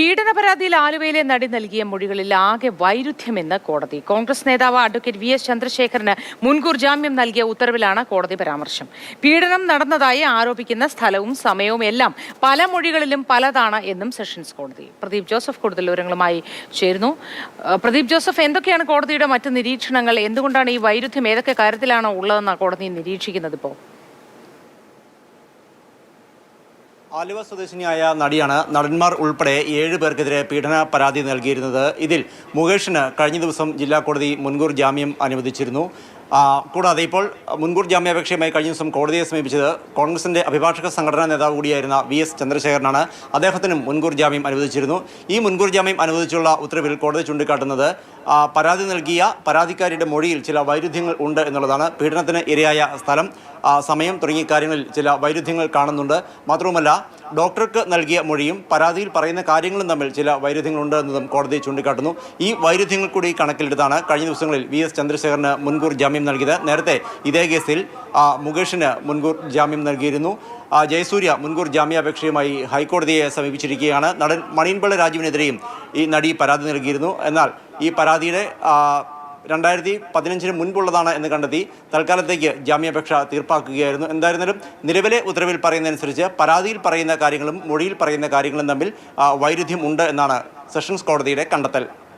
പീഡന പരാതിയിൽ ആലുവയിലെ നടി നൽകിയ മൊഴികളിൽ ആകെ വൈരുദ്ധ്യമെന്ന് കോടതി. കോൺഗ്രസ് നേതാവ് അഡ്വക്കേറ്റ് വി എസ് ചന്ദ്രശേഖരന് മുൻകൂർ ജാമ്യം നൽകിയ ഉത്തരവിലാണ് കോടതി പരാമർശം. പീഡനം നടന്നതായി ആരോപിക്കുന്ന സ്ഥലവും സമയവും എല്ലാം പല മൊഴികളിലും പലതാണ് എന്നും സെഷൻസ് കോടതി. പ്രദീപ് ജോസഫ് കൂടുതൽ വിവരങ്ങളുമായി ചേരുന്നു. പ്രദീപ് ജോസഫ് എന്തൊക്കെയാണ് കോടതിയുടെ മറ്റ് നിരീക്ഷണങ്ങൾ? എന്തുകൊണ്ടാണ് ഈ വൈരുദ്ധ്യം? ഏതൊക്കെ കാര്യത്തിലാണോ ഉള്ളതെന്ന് കോടതി നിരീക്ഷിക്കുന്നത് ഇപ്പോൾ? ആലുവ സ്വദേശിനിയായ നടിയാണ്. നടന്മാർ ഉൾപ്പെടെ ഏഴ് പേർക്കെതിരെ പീഡന പരാതി നൽകിയിരുന്നത് ഇതിൽ മുകേഷിന് കഴിഞ്ഞ ദിവസം ജില്ലാ കോടതി മുൻകൂർ ജാമ്യം അനുവദിച്ചിരുന്നു. കൂടാതെ ഇപ്പോൾ മുൻകൂർ ജാമ്യാപേക്ഷയുമായി കഴിഞ്ഞ ദിവസം കോടതിയെ സമീപിച്ചത് കോൺഗ്രസിന്റെ അഭിഭാഷക സംഘടനാ നേതാവ് കൂടിയായിരുന്ന വി എസ് ചന്ദ്രശേഖരനാണ്. അദ്ദേഹത്തിനും മുൻകൂർ ജാമ്യം അനുവദിച്ചിരുന്നു. ഈ മുൻകൂർ ജാമ്യം അനുവദിച്ചുള്ള ഉത്തരവിൽ കോടതി ചൂണ്ടിക്കാട്ടുന്നത് പരാതി നൽകിയ പരാതിക്കാരിയുടെ മൊഴിയിൽ ചില വൈരുദ്ധ്യങ്ങൾ ഉണ്ട് എന്നുള്ളതാണ് പീഡനത്തിന് ഇരയായ സ്ഥലം. സമയം തുടങ്ങിയ കാര്യങ്ങളിൽ ചില വൈരുദ്ധ്യങ്ങൾ കാണുന്നുണ്ട്. മാത്രവുമല്ല ഡോക്ടർക്ക് നൽകിയ മൊഴിയും പരാതിയിൽ പറയുന്ന കാര്യങ്ങളും തമ്മിൽ ചില വൈരുദ്ധ്യങ്ങളുണ്ട് എന്നതും കോടതി ചൂണ്ടിക്കാട്ടുന്നു. ഈ വൈരുദ്ധ്യങ്ങൾ കൂടി കണക്കിലെടുത്താണ് കഴിഞ്ഞ ദിവസങ്ങളിൽ വി എസ് ചന്ദ്രശേഖരന് മുൻകൂർ ജാമ്യം നൽകിയത്. നേരത്തെ ഇതേ കേസിൽ മുകേഷിന് മുൻകൂർ ജാമ്യം നൽകിയിരുന്നു. ജയസൂര്യ മുൻകൂർ ജാമ്യാപേക്ഷയുമായി ഹൈക്കോടതിയെ സമീപിച്ചിരിക്കുകയാണ്. നടൻ മണിയൻപിള്ള രാജുവിനെതിരെയും ഈ നടി പരാതി നൽകിയിരുന്നു. എന്നാൽ ഈ പരാതിയുടെ രണ്ടായിരത്തി പതിനഞ്ചിന് മുൻപുള്ളതാണ് എന്ന് കണ്ടെത്തി തൽക്കാലത്തേക്ക് ജാമ്യാപേക്ഷ തീർപ്പാക്കുകയായിരുന്നു. എന്തായിരുന്നാലും നിലവിലെ ഉത്തരവിൽ പറയുന്നതനുസരിച്ച് പരാതിയിൽ പറയുന്ന കാര്യങ്ങളും മൊഴിയിൽ പറയുന്ന കാര്യങ്ങളും തമ്മിൽ വൈരുദ്ധ്യം ഉണ്ട് എന്നാണ് സെഷൻസ് കോടതിയുടെ കണ്ടെത്തൽ.